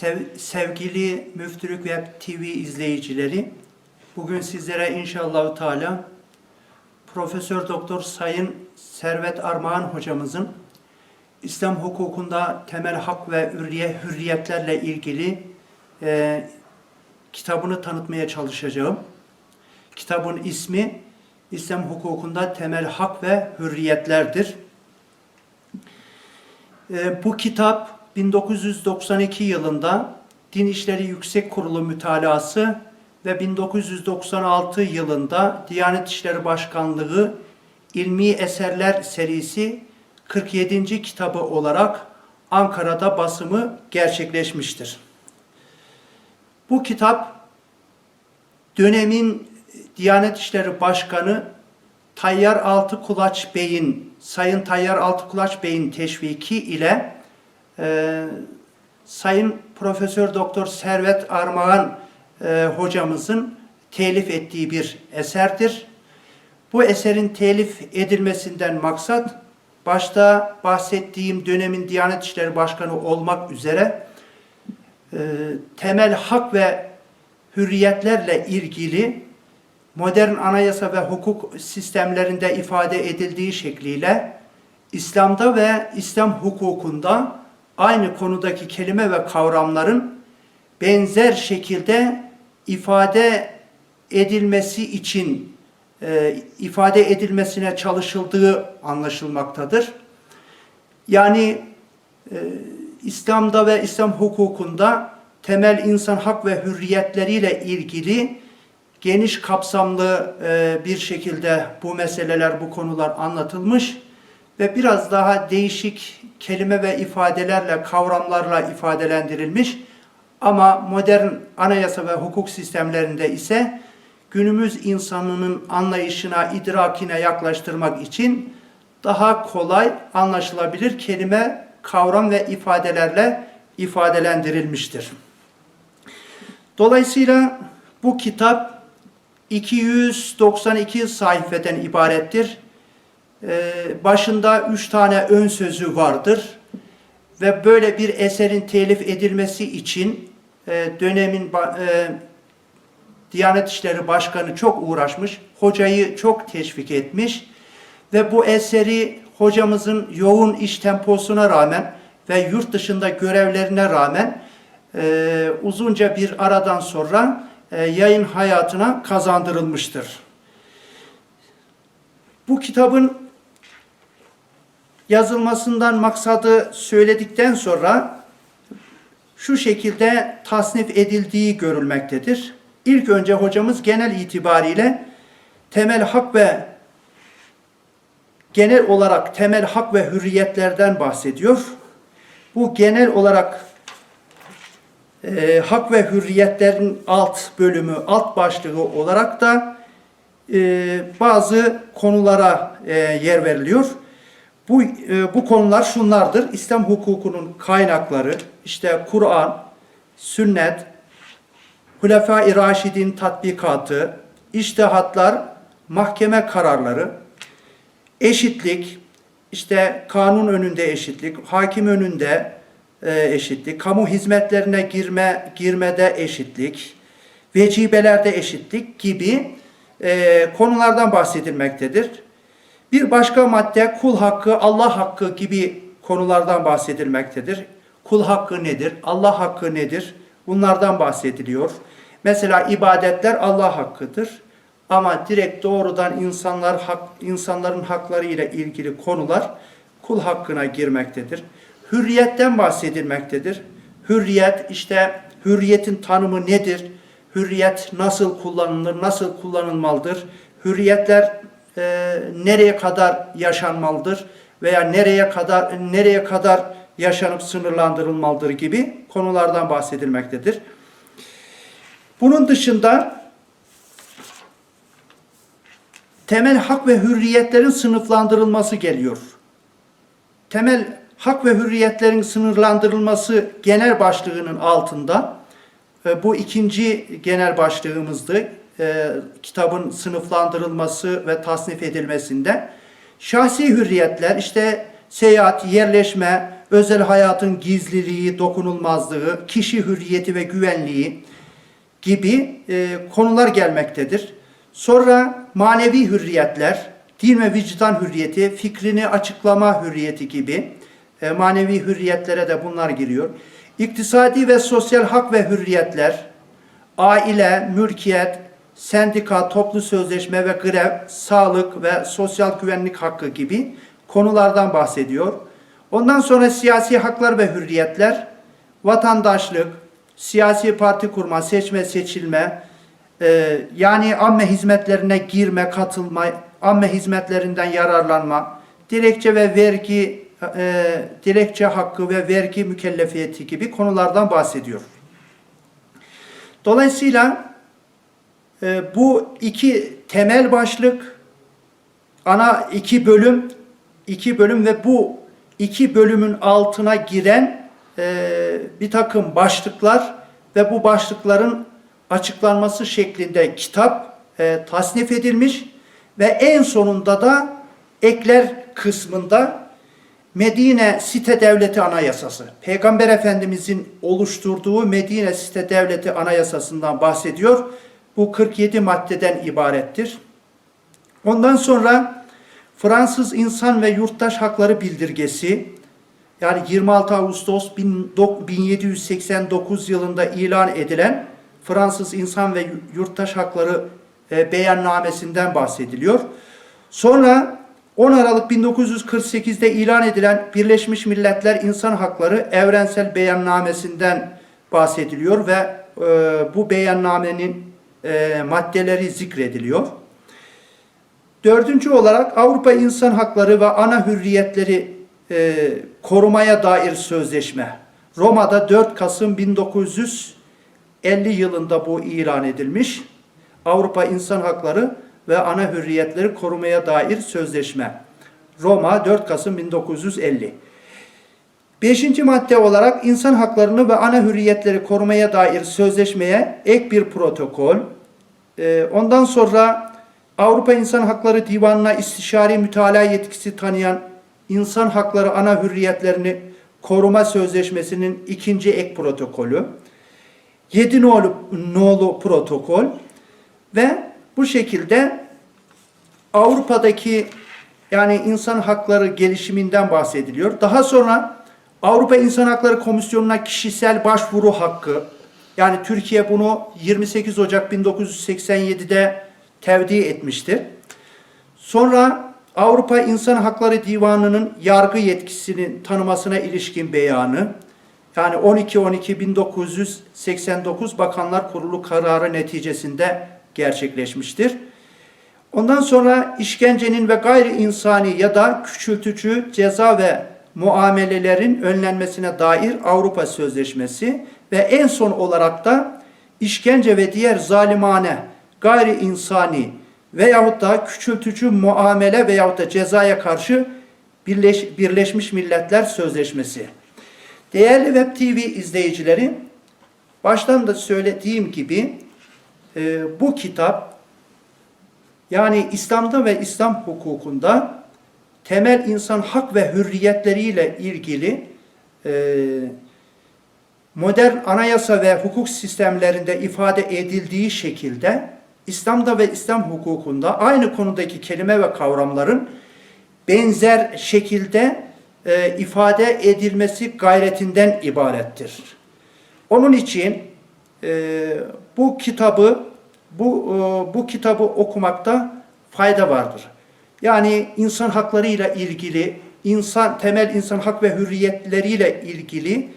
Sev- sevgili Müftülük Web TV izleyicileri, bugün sizlere inşallah Teala Profesör Doktor Sayın Servet Armağan hocamızın İslam hukukunda temel hak ve hürriye, hürriyetlerle ilgili e, kitabını tanıtmaya çalışacağım. Kitabın ismi İslam hukukunda temel hak ve hürriyetlerdir. E, bu kitap 1992 yılında Din İşleri Yüksek Kurulu mütalası ve 1996 yılında Diyanet İşleri Başkanlığı İlmi Eserler serisi 47. kitabı olarak Ankara'da basımı gerçekleşmiştir. Bu kitap dönemin Diyanet İşleri Başkanı Tayyar Altıkulaç Bey'in, Sayın Tayyar Altıkulaç Bey'in teşviki ile e, Sayın Profesör Doktor Servet Armağan e, hocamızın telif ettiği bir eserdir. Bu eserin telif edilmesinden maksat başta bahsettiğim dönemin Diyanet İşleri Başkanı olmak üzere e, temel hak ve hürriyetlerle ilgili modern anayasa ve hukuk sistemlerinde ifade edildiği şekliyle İslam'da ve İslam hukukunda aynı konudaki kelime ve kavramların benzer şekilde ifade edilmesi için e, ifade edilmesine çalışıldığı anlaşılmaktadır. Yani e, İslam'da ve İslam hukukunda temel insan hak ve hürriyetleriyle ilgili geniş kapsamlı e, bir şekilde bu meseleler, bu konular anlatılmış ve biraz daha değişik kelime ve ifadelerle, kavramlarla ifadelendirilmiş. Ama modern anayasa ve hukuk sistemlerinde ise günümüz insanının anlayışına, idrakine yaklaştırmak için daha kolay anlaşılabilir kelime, kavram ve ifadelerle ifadelendirilmiştir. Dolayısıyla bu kitap 292 sayfeden ibarettir. Ee, başında üç tane ön sözü vardır ve böyle bir eserin telif edilmesi için e, dönemin e, Diyanet İşleri Başkanı çok uğraşmış, hocayı çok teşvik etmiş ve bu eseri hocamızın yoğun iş temposuna rağmen ve yurt dışında görevlerine rağmen e, uzunca bir aradan sonra yayın hayatına kazandırılmıştır. Bu kitabın yazılmasından maksadı söyledikten sonra şu şekilde tasnif edildiği görülmektedir. İlk önce hocamız genel itibariyle temel hak ve genel olarak temel hak ve hürriyetlerden bahsediyor. Bu genel olarak e, hak ve hürriyetlerin alt bölümü, alt başlığı olarak da e, bazı konulara e, yer veriliyor. Bu, e, bu konular şunlardır. İslam hukukunun kaynakları, işte Kur'an, sünnet, Hulefai Raşidin tatbikatı, iştihatlar, mahkeme kararları, eşitlik, işte kanun önünde eşitlik, hakim önünde e, eşitlik, kamu hizmetlerine girme girmede eşitlik, vecibelerde eşitlik gibi e, konulardan bahsedilmektedir. Bir başka madde kul hakkı, Allah hakkı gibi konulardan bahsedilmektedir. Kul hakkı nedir? Allah hakkı nedir? Bunlardan bahsediliyor. Mesela ibadetler Allah hakkıdır. Ama direkt doğrudan insanlar hak, insanların hakları ile ilgili konular kul hakkına girmektedir. Hürriyetten bahsedilmektedir. Hürriyet işte hürriyetin tanımı nedir? Hürriyet nasıl kullanılır, nasıl kullanılmalıdır? Hürriyetler e, nereye kadar yaşanmalıdır veya nereye kadar nereye kadar yaşanıp sınırlandırılmalıdır gibi konulardan bahsedilmektedir. Bunun dışında temel hak ve hürriyetlerin sınıflandırılması geliyor. Temel hak ve hürriyetlerin sınırlandırılması genel başlığının altında e, bu ikinci genel başlığımızdı. E, kitabın sınıflandırılması ve tasnif edilmesinde şahsi hürriyetler işte seyahat, yerleşme, özel hayatın gizliliği, dokunulmazlığı, kişi hürriyeti ve güvenliği gibi e, konular gelmektedir. Sonra manevi hürriyetler, din ve vicdan hürriyeti, fikrini açıklama hürriyeti gibi e, manevi hürriyetlere de bunlar giriyor. İktisadi ve sosyal hak ve hürriyetler, aile, mülkiyet, sendika, toplu sözleşme ve grev, sağlık ve sosyal güvenlik hakkı gibi konulardan bahsediyor. Ondan sonra siyasi haklar ve hürriyetler, vatandaşlık, siyasi parti kurma, seçme, seçilme, e, yani amme hizmetlerine girme, katılma, amme hizmetlerinden yararlanma, dilekçe ve vergi, e, dilekçe hakkı ve vergi mükellefiyeti gibi konulardan bahsediyor. Dolayısıyla e, bu iki temel başlık, ana iki bölüm, iki bölüm ve bu iki bölümün altına giren e, bir takım başlıklar ve bu başlıkların açıklanması şeklinde kitap e, tasnif edilmiş ve en sonunda da ekler kısmında Medine Site Devleti Anayasası, Peygamber Efendimizin oluşturduğu Medine Site Devleti Anayasası'ndan bahsediyor. Bu 47 maddeden ibarettir. Ondan sonra Fransız İnsan ve Yurttaş Hakları Bildirgesi, yani 26 Ağustos 1789 yılında ilan edilen Fransız İnsan ve Yurttaş Hakları e, beyannamesinden bahsediliyor. Sonra 10 Aralık 1948'de ilan edilen Birleşmiş Milletler İnsan Hakları Evrensel Beyannamesinden bahsediliyor ve e, bu beyannamenin e, maddeleri zikrediliyor. Dördüncü olarak Avrupa İnsan Hakları ve Ana Hürriyetleri e, korumaya dair sözleşme. Roma'da 4 Kasım 1950 yılında bu ilan edilmiş. Avrupa İnsan Hakları ve Ana Hürriyetleri korumaya dair sözleşme. Roma 4 Kasım 1950. Beşinci madde olarak insan haklarını ve ana hürriyetleri korumaya dair sözleşmeye ek bir protokol. Ee, ondan sonra Avrupa İnsan Hakları Divanı'na istişari mütalaa yetkisi tanıyan İnsan Hakları Ana Hürriyetlerini Koruma Sözleşmesi'nin ikinci ek protokolü. 7 nolu, nolu protokol ve bu şekilde Avrupa'daki yani insan hakları gelişiminden bahsediliyor. Daha sonra Avrupa İnsan Hakları Komisyonu'na kişisel başvuru hakkı yani Türkiye bunu 28 Ocak 1987'de tevdi etmiştir. Sonra Avrupa İnsan Hakları Divanı'nın yargı yetkisinin tanımasına ilişkin beyanı yani 12-12-1989 Bakanlar Kurulu kararı neticesinde gerçekleşmiştir. Ondan sonra işkencenin ve gayri insani ya da küçültücü ceza ve muamelelerin önlenmesine dair Avrupa Sözleşmesi ve en son olarak da işkence ve diğer zalimane, gayri insani veyahut da küçültücü muamele veyahut da cezaya karşı Birleş, Birleşmiş Milletler Sözleşmesi. Değerli Web TV izleyicileri, baştan da söylediğim gibi e, bu kitap yani İslam'da ve İslam hukukunda temel insan hak ve hürriyetleriyle ilgili e, modern anayasa ve hukuk sistemlerinde ifade edildiği şekilde İslam'da ve İslam hukukunda aynı konudaki kelime ve kavramların benzer şekilde e, ifade edilmesi gayretinden ibarettir. Onun için e, bu kitabı bu e, bu kitabı okumakta fayda vardır. Yani insan haklarıyla ilgili, insan temel insan hak ve hürriyetleriyle ilgili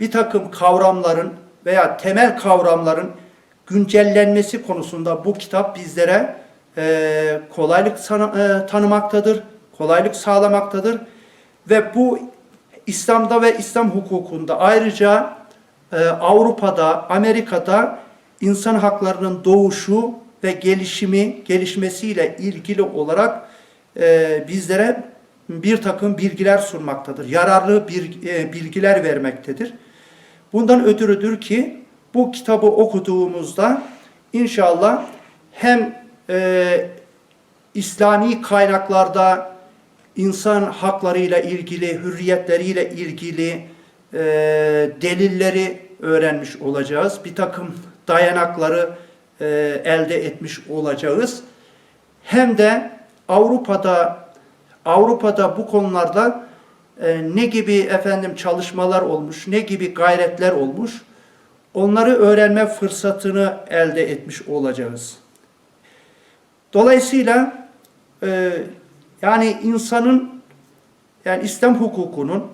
bir takım kavramların veya temel kavramların güncellenmesi konusunda bu kitap bizlere e, kolaylık sana, e, tanımaktadır, kolaylık sağlamaktadır. Ve bu İslam'da ve İslam hukukunda ayrıca e, Avrupa'da, Amerika'da insan haklarının doğuşu ve gelişimi, gelişmesiyle ilgili olarak e, bizlere bir takım bilgiler sunmaktadır. Yararlı bir, e, bilgiler vermektedir. Bundan ötürüdür ki bu kitabı okuduğumuzda inşallah hem e, İslami kaynaklarda insan haklarıyla ilgili, hürriyetleriyle ilgili e, delilleri öğrenmiş olacağız. Bir takım dayanakları e, elde etmiş olacağız. Hem de Avrupa'da Avrupa'da bu konularda e, ne gibi efendim çalışmalar olmuş, ne gibi gayretler olmuş, onları öğrenme fırsatını elde etmiş olacağız. Dolayısıyla e, yani insanın yani İslam hukukunun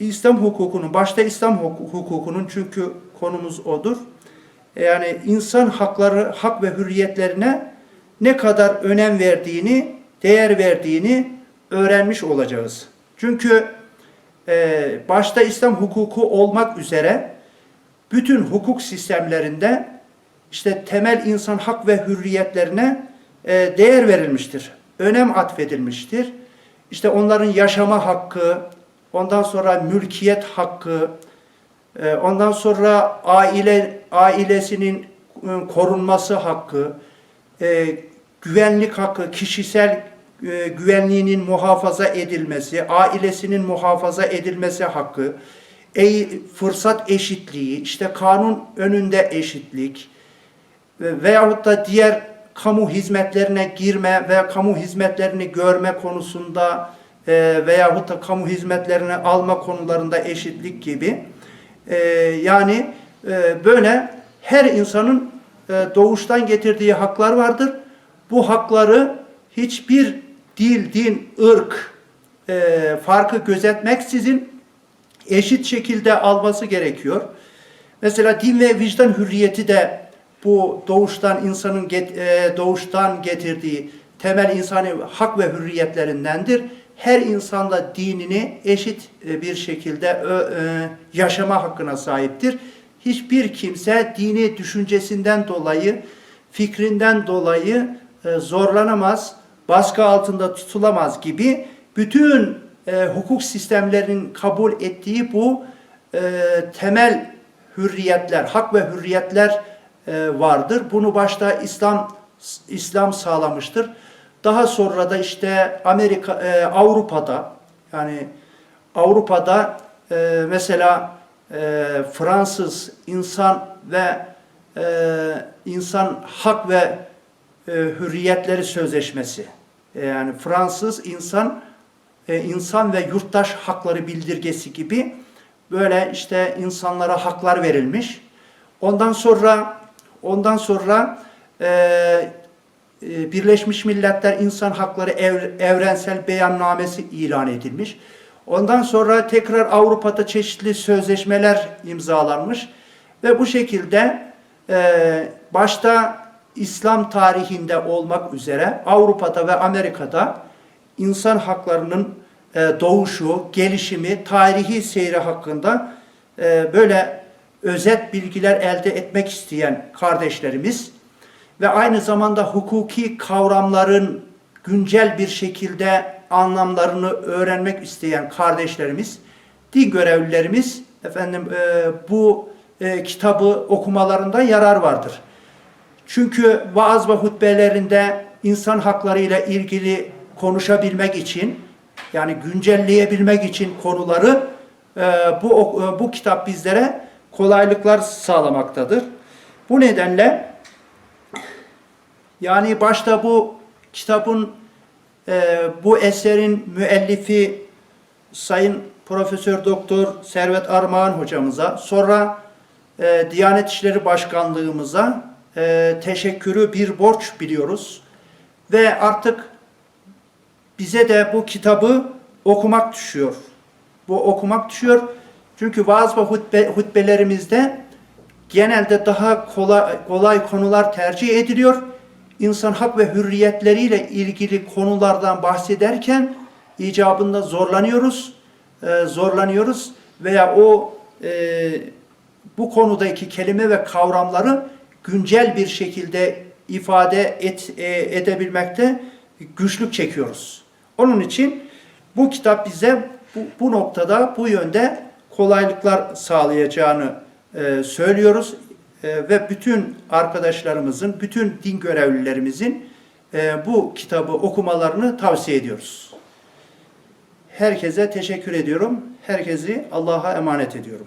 İslam hukukunun başta İslam huk- hukukunun çünkü konumuz odur. Yani insan hakları, hak ve hürriyetlerine ne kadar önem verdiğini, değer verdiğini öğrenmiş olacağız. Çünkü e, başta İslam hukuku olmak üzere bütün hukuk sistemlerinde işte temel insan hak ve hürriyetlerine e, değer verilmiştir. Önem atfedilmiştir. İşte onların yaşama hakkı, ondan sonra mülkiyet hakkı, e, ondan sonra aile ailesinin e, korunması hakkı, e, güvenlik hakkı, kişisel e, güvenliğinin muhafaza edilmesi, ailesinin muhafaza edilmesi hakkı, e, fırsat eşitliği, işte kanun önünde eşitlik ve- veyahut da diğer kamu hizmetlerine girme ve kamu hizmetlerini görme konusunda e, veyahut da kamu hizmetlerini alma konularında eşitlik gibi e, yani e, böyle her insanın e, doğuştan getirdiği haklar vardır. Bu hakları hiçbir dil, din, ırk e, farkı gözetmeksizin eşit şekilde alması gerekiyor. Mesela din ve vicdan hürriyeti de bu doğuştan insanın get- e, doğuştan getirdiği temel insani hak ve hürriyetlerindendir. Her insanda dinini eşit e, bir şekilde e, yaşama hakkına sahiptir. Hiçbir kimse dini düşüncesinden dolayı, fikrinden dolayı zorlanamaz, baskı altında tutulamaz gibi bütün e, hukuk sistemlerinin kabul ettiği bu e, temel hürriyetler, hak ve hürriyetler e, vardır. Bunu başta İslam İslam sağlamıştır. Daha sonra da işte Amerika e, Avrupa'da yani Avrupa'da e, mesela e, Fransız insan ve e, insan hak ve e, hürriyetleri sözleşmesi E, yani Fransız insan e, insan ve yurttaş hakları bildirgesi gibi böyle işte insanlara haklar verilmiş. Ondan sonra ondan sonra e, e, Birleşmiş Milletler İnsan Hakları Ev- Evrensel Beyannamesi ilan edilmiş. Ondan sonra tekrar Avrupa'da çeşitli sözleşmeler imzalanmış ve bu şekilde e, başta İslam tarihinde olmak üzere Avrupa'da ve Amerika'da insan haklarının e, doğuşu, gelişimi, tarihi seyri hakkında e, böyle özet bilgiler elde etmek isteyen kardeşlerimiz ve aynı zamanda hukuki kavramların güncel bir şekilde anlamlarını öğrenmek isteyen kardeşlerimiz, din görevlilerimiz efendim e, bu kitabı okumalarında yarar vardır. Çünkü vaaz ve hutbelerinde insan haklarıyla ilgili konuşabilmek için yani güncelleyebilmek için konuları e, bu ok- bu kitap bizlere kolaylıklar sağlamaktadır. Bu nedenle yani başta bu kitabın e, bu eserin müellifi Sayın Profesör Doktor Servet Armağan hocamıza, sonra e, Diyanet İşleri Başkanlığımıza e, teşekkürü bir borç biliyoruz. Ve artık bize de bu kitabı okumak düşüyor. Bu okumak düşüyor. Çünkü vaaz ve hutbe, hutbelerimizde genelde daha kolay, kolay konular tercih ediliyor. İnsan hak ve hürriyetleriyle ilgili konulardan bahsederken icabında zorlanıyoruz. e, zorlanıyoruz veya o e, bu konudaki kelime ve kavramları güncel bir şekilde ifade et, e, edebilmekte güçlük çekiyoruz. Onun için bu kitap bize bu, bu noktada bu yönde kolaylıklar sağlayacağını e, söylüyoruz E, ve bütün arkadaşlarımızın, bütün din görevlilerimizin e, bu kitabı okumalarını tavsiye ediyoruz. Herkese teşekkür ediyorum. Herkesi Allah'a emanet ediyorum.